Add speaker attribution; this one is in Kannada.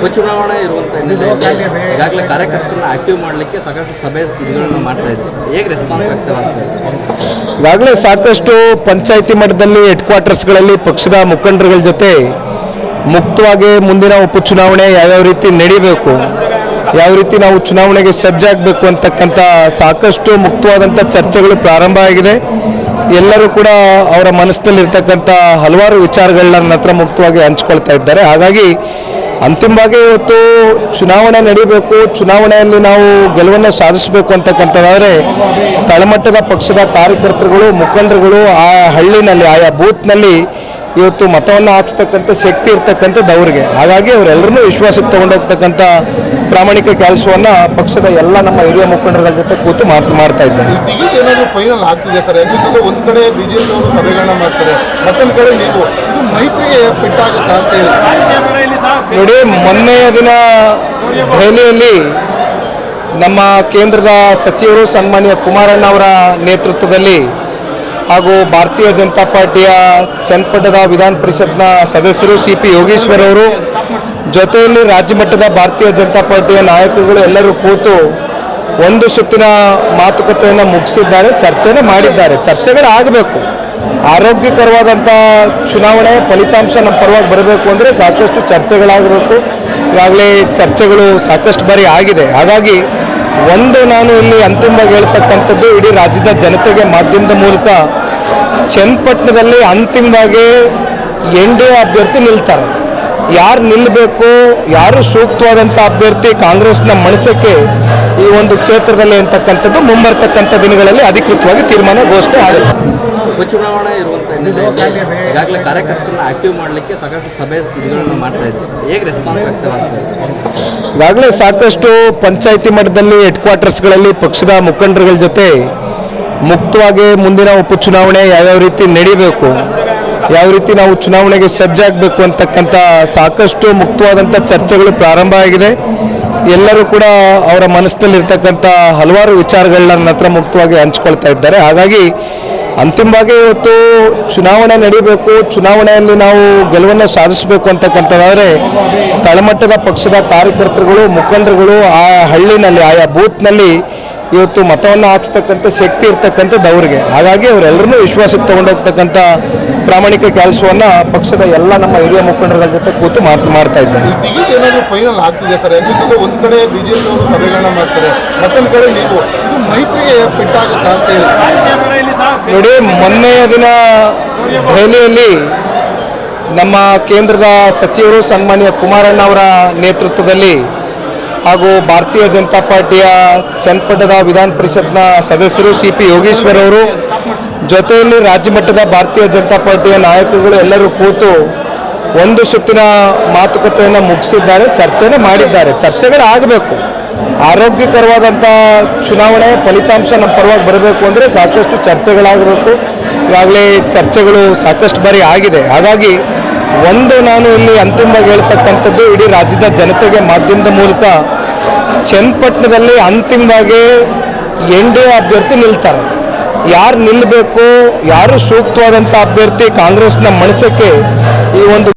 Speaker 1: ಉಪಚುನಾವಣೆ ಇರುವಂತ ಹಿನ್ನೆಲೆಯಲ್ಲಿ ಈಗಾಗಲೇ ಕಾರ್ಯಕರ್ತರನ್ನ ಆಕ್ಟಿವ್ ಮಾಡಲಿಕ್ಕೆ ಸಾಕಷ್ಟು ಸಭೆ ಇದುಗಳನ್ನ ಮಾಡ್ತಾ ಇದ್ದೀವಿ ಸರ್ ಹೇಗೆ ರೆಸ್ಪಾನ್ಸ್ ವ್ಯಕ್ತವಾಗ್ತದೆ
Speaker 2: ಈಗಾಗಲೇ ಸಾಕಷ್ಟು ಪಂಚಾಯಿತಿ ಮಟ್ಟದಲ್ಲಿ ಹೆಡ್ ಕ್ವಾರ್ಟರ್ಸ್ಗಳಲ್ಲಿ ಪಕ್ಷದ ಮುಖಂಡರುಗಳ ಜೊತೆ ಮುಕ್ತವಾಗಿ ಮುಂದಿನ ಉಪಚುನಾವಣೆ ಯಾವ್ಯಾವ ರೀತಿ ನಡಿಬೇಕು ಯಾವ ರೀತಿ ನಾವು ಚುನಾವಣೆಗೆ ಸಜ್ಜಾಗಬೇಕು ಅಂತಕ್ಕಂಥ ಸಾಕಷ್ಟು ಮುಕ್ತವಾದಂಥ ಚರ್ಚೆಗಳು ಪ್ರಾರಂಭ ಆಗಿದೆ. ಎಲ್ಲರೂ ಕೂಡ ಅವರ ಮನಸ್ಸಿನಲ್ಲಿರ್ತಕ್ಕಂಥ ಹಲವಾರು ವಿಚಾರಗಳನ್ನ ನನ್ನ ಹತ್ರ ಮುಕ್ತವಾಗಿ ಹಂಚ್ಕೊಳ್ತಾ ಇದ್ದಾರೆ. ಹಾಗಾಗಿ ಅಂತಿಮವಾಗಿ ಇವತ್ತು ಚುನಾವಣೆ ನಡೀಬೇಕು. ಚುನಾವಣೆಯಲ್ಲಿ ನಾವು ಗೆಲುವನ್ನು ಸಾಧಿಸಬೇಕು ಅಂತಕ್ಕಂಥದ್ದಾದರೆ ತಳಮಟ್ಟದ ಪಕ್ಷದ ಕಾರ್ಯಕರ್ತರುಗಳು, ಮುಖಂಡರುಗಳು ಆ ಹಳ್ಳಿನಲ್ಲಿ, ಆಯಾ ಬೂತ್ನಲ್ಲಿ ಇವತ್ತು ಮತವನ್ನು ಹಾಕ್ಸ್ತಕ್ಕಂಥ ಶಕ್ತಿ ಇರ್ತಕ್ಕಂಥದ್ದು ಅವ್ರಿಗೆ. ಹಾಗಾಗಿ ಅವರೆಲ್ಲರನ್ನೂ ವಿಶ್ವಾಸಕ್ಕೆ ತಗೊಂಡೋಗ್ತಕ್ಕಂಥ ಪ್ರಾಮಾಣಿಕ ಕೆಲಸವನ್ನು ಪಕ್ಷದ ಎಲ್ಲ ನಮ್ಮ ಹಿರಿಯ ಮುಖಂಡರುಗಳ ಜೊತೆ ಕೂತು ಮಾತು ಮಾಡ್ತಾ ಇದ್ದಾರೆ.
Speaker 3: ಫೈನಲ್ ಆಗ್ತಿದೆ ಸರ್? ಒಂದು ಕಡೆ ಬಿಜೆಪಿ ಅವರು ಸಭೆಗಳನ್ನ ಮಾಡ್ತಾರೆ, ಮತ್ತೊಂದು ಕಡೆ ನೀವು. ಇದು ಮೈತ್ರಿಗೆ ಪೆಟ್ಟಾಗುತ್ತಾ ಅಂತ ಹೇಳಿ.
Speaker 2: ನೋಡಿ, ಮೊನ್ನೆಯ ದಿನ ದೆಹಲಿಯಲ್ಲಿ ನಮ್ಮ ಕೇಂದ್ರದ ಸಚಿವರು ಸನ್ಮಾನ್ಯ ಕುಮಾರಣ್ಣ ಅವರ ನೇತೃತ್ವದಲ್ಲಿ ಹಾಗೂ ಭಾರತೀಯ ಜನತಾ ಪಾರ್ಟಿಯ ಚನ್ನಪಟ್ಟದ ವಿಧಾನ ಪರಿಷತ್ನ ಸದಸ್ಯರು ಸಿ ಪಿ ಯೋಗೇಶ್ವರ್ ಅವರು, ಜೊತೆಯಲ್ಲಿ ರಾಜ್ಯ ಮಟ್ಟದ ಭಾರತೀಯ ಜನತಾ ಪಾರ್ಟಿಯ ನಾಯಕರುಗಳು ಎಲ್ಲರೂ ಕೂತು ಒಂದು ಸುತ್ತಿನ ಮಾತುಕತೆಯನ್ನು ಮುಗಿಸಿದ್ದಾರೆ ಚರ್ಚೆನ ಮಾಡಿದ್ದಾರೆ. ಚರ್ಚೆಗಳಾಗಬೇಕು. ಆರೋಗ್ಯಕರವಾದಂಥ ಚುನಾವಣೆ ಫಲಿತಾಂಶ ನಮ್ಮ ಪರವಾಗಿ ಬರಬೇಕು ಅಂದರೆ ಸಾಕಷ್ಟು ಚರ್ಚೆಗಳಾಗಬೇಕು. ಈಗಾಗಲೇ ಚರ್ಚೆಗಳು ಸಾಕಷ್ಟು ಬಾರಿ ಆಗಿದೆ. ಹಾಗಾಗಿ ಒಂದು ನಾನು ಇಲ್ಲಿ ಅಂತಿಮವಾಗಿ ಹೇಳ್ತಕ್ಕಂಥದ್ದು ಇಡೀ ರಾಜ್ಯದ ಜನತೆಗೆ ಮಾಧ್ಯಮದ ಮೂಲಕ ಚನ್ನಪಟ್ಟಣದಲ್ಲಿ ಅಂತಿಮವಾಗಿ ಎನ್ ಡಿ ಅಭ್ಯರ್ಥಿ ನಿಲ್ತಾರೆ. ಯಾರು ನಿಲ್ಲಬೇಕು ಯಾರು ಸೂಕ್ತವಾದಂಥ ಅಭ್ಯರ್ಥಿ ಕಾಂಗ್ರೆಸ್ನ ಮನಸ್ಸಕ್ಕೆ ಈ ಒಂದು ಕ್ಷೇತ್ರದಲ್ಲಿ ಅಂತಕ್ಕಂಥದ್ದು ಮುಂಬರ್ತಕ್ಕಂಥ ದಿನಗಳಲ್ಲಿ ಅಧಿಕೃತವಾಗಿ ತೀರ್ಮಾನ ಘೋಷಣೆ ಆಗುತ್ತೆ.
Speaker 1: ಉಪಚುನಾವಣೆ ಇರುವಂಥ ಹಿನ್ನೆಲೆಯಲ್ಲಿ ಈಗಾಗಲೇ ಕಾರ್ಯಕರ್ತರನ್ನ ಆಕ್ಟಿವ್ ಮಾಡಲಿಕ್ಕೆ ಸಾಕಷ್ಟು ಸಭೆ ಇದುಗಳನ್ನ ಮಾಡ್ತಾ ಇದ್ದೀವಿ ಸರ್. ಹೇಗೆ ರೆಸ್ಪಾನ್ಸ್ ವ್ಯಕ್ತವಾಗ್ತದೆ
Speaker 2: ಈಗಾಗಲೇ ಸಾಕಷ್ಟು ಪಂಚಾಯಿತಿ ಮಟ್ಟದಲ್ಲಿ ಹೆಡ್ ಕ್ವಾರ್ಟರ್ಸ್ಗಳಲ್ಲಿ ಪಕ್ಷದ ಮುಖಂಡರುಗಳ ಜೊತೆ ಮುಕ್ತವಾಗಿ ಮುಂದಿನ ಉಪಚುನಾವಣೆ ಯಾವ್ಯಾವ ರೀತಿ ನಡಿಬೇಕು ಯಾವ ರೀತಿ ನಾವು ಚುನಾವಣೆಗೆ ಸಜ್ಜಾಗಬೇಕು ಅಂತಕ್ಕಂಥ ಸಾಕಷ್ಟು ಮುಕ್ತವಾದಂಥ ಚರ್ಚೆಗಳು ಪ್ರಾರಂಭ ಆಗಿದೆ. ಎಲ್ಲರೂ ಕೂಡ ಅವರ ಮನಸ್ಸಿನಲ್ಲಿರ್ತಕ್ಕಂಥ ಹಲವಾರು ವಿಚಾರಗಳನ್ನ ನನ್ನ ಹತ್ರ ಮುಕ್ತವಾಗಿ ಹಂಚ್ಕೊಳ್ತಾ ಇದ್ದಾರೆ. ಹಾಗಾಗಿ ಅಂತಿಮವಾಗಿ ಇವತ್ತು ಚುನಾವಣೆ ನಡೀಬೇಕು, ಚುನಾವಣೆಯಲ್ಲಿ ನಾವು ಗೆಲುವನ್ನು ಸಾಧಿಸಬೇಕು ಅಂತಕ್ಕಂಥದ್ದಾದರೆ ತಳಮಟ್ಟದ ಪಕ್ಷದ ಕಾರ್ಯಕರ್ತರುಗಳು, ಮುಖಂಡರುಗಳು ಆ ಹಳ್ಳಿನಲ್ಲಿ, ಆಯಾ ಬೂತ್ನಲ್ಲಿ ಇವತ್ತು ಮತವನ್ನು ಹಾಕ್ಸ್ತಕ್ಕಂಥ ಶಕ್ತಿ ಇರ್ತಕ್ಕಂಥದ್ದು ಅವ್ರಿಗೆ ಹಾಗಾಗಿ ಅವರೆಲ್ಲರನ್ನೂ ವಿಶ್ವಾಸಕ್ಕೆ ತಗೊಂಡೋಗ್ತಕ್ಕಂಥ ಪ್ರಾಮಾಣಿಕ ಕೆಲಸವನ್ನು ಪಕ್ಷದ ಎಲ್ಲ ನಮ್ಮ ಹಿರಿಯ ಮುಖಂಡರ ಜೊತೆ ಕೂತು ಮಾತು ಮಾಡ್ತಾ ಇದ್ದಾರೆ
Speaker 3: ಫೈನಲ್ ಆಗ್ತಿದೆ ಸರ್? ಯಾಕಂತಂದ್ರೆ ಒಂದು ಕಡೆ ಬಿಜೆಪಿ ಅವರು ಸಭೆಗಳನ್ನ ಮಾಡ್ತಾರೆ ಮತ್ತೊಂದು ಕಡೆ ನೀವು. ಇದು ಮೈತ್ರಿಗೆ ಪೆಟ್ಟಾಗುತ್ತಾ ಅಂತ ಹೇಳಿ.
Speaker 2: ನೋಡಿ ಮೊನ್ನೆಯ ದಿನ ದೆಹಲಿಯಲ್ಲಿ ನಮ್ಮ ಕೇಂದ್ರದ ಸಚಿವರು ಸನ್ಮಾನ್ಯ ಕುಮಾರಣ್ಣ ಅವರ ನೇತೃತ್ವದಲ್ಲಿ ಹಾಗೂ ಭಾರತೀಯ ಜನತಾ ಪಾರ್ಟಿಯ ಚನ್ನಪಟ್ಟದ ವಿಧಾನ ಪರಿಷತ್ನ ಸದಸ್ಯರು ಸಿ ಪಿ ಯೋಗೇಶ್ವರ್ ಅವರು, ಜೊತೆಯಲ್ಲಿ ರಾಜ್ಯ ಮಟ್ಟದ ಭಾರತೀಯ ಜನತಾ ಪಾರ್ಟಿಯ ನಾಯಕರುಗಳು ಎಲ್ಲರೂ ಕೂತು ಒಂದು ಸುತ್ತಿನ ಮಾತುಕತೆಯನ್ನು ಮುಗಿಸಿದ್ದಾರೆ ಚರ್ಚೆನೇ ಮಾಡಿದ್ದಾರೆ. ಚರ್ಚೆಗಳಾಗಬೇಕು ಆರೋಗ್ಯಕರವಾದಂಥ ಚುನಾವಣೆ ಫಲಿತಾಂಶ ನಮ್ಮ ಪರವಾಗಿ ಬರಬೇಕು ಅಂದರೆ ಸಾಕಷ್ಟು ಚರ್ಚೆಗಳಾಗಬೇಕು. ಈಗಾಗಲೇ ಚರ್ಚೆಗಳು ಸಾಕಷ್ಟು ಬಾರಿ ಆಗಿದೆ. ಹಾಗಾಗಿ ಒಂದು ನಾನು ಇಲ್ಲಿ ಅಂತಿಮವಾಗಿ ಹೇಳ್ತಕ್ಕಂಥದ್ದು ಇಡೀ ರಾಜ್ಯದ ಜನತೆಗೆ ಮಾಧ್ಯಮದ ಮೂಲಕ ಚನ್ನಪಟ್ಟಣದಲ್ಲಿ ಅಂತಿಮವಾಗಿ ಎನ್ ಡಿ ಎ ಅಭ್ಯರ್ಥಿ ನಿಲ್ತಾರೆ. ಯಾರು ನಿಲ್ಲಬೇಕು ಯಾರು ಸೂಕ್ತವಾದಂಥ ಅಭ್ಯರ್ಥಿ ಕಾಂಗ್ರೆಸ್ನ ಮನಸ್ಸಕ್ಕೆ ಈ ಒಂದು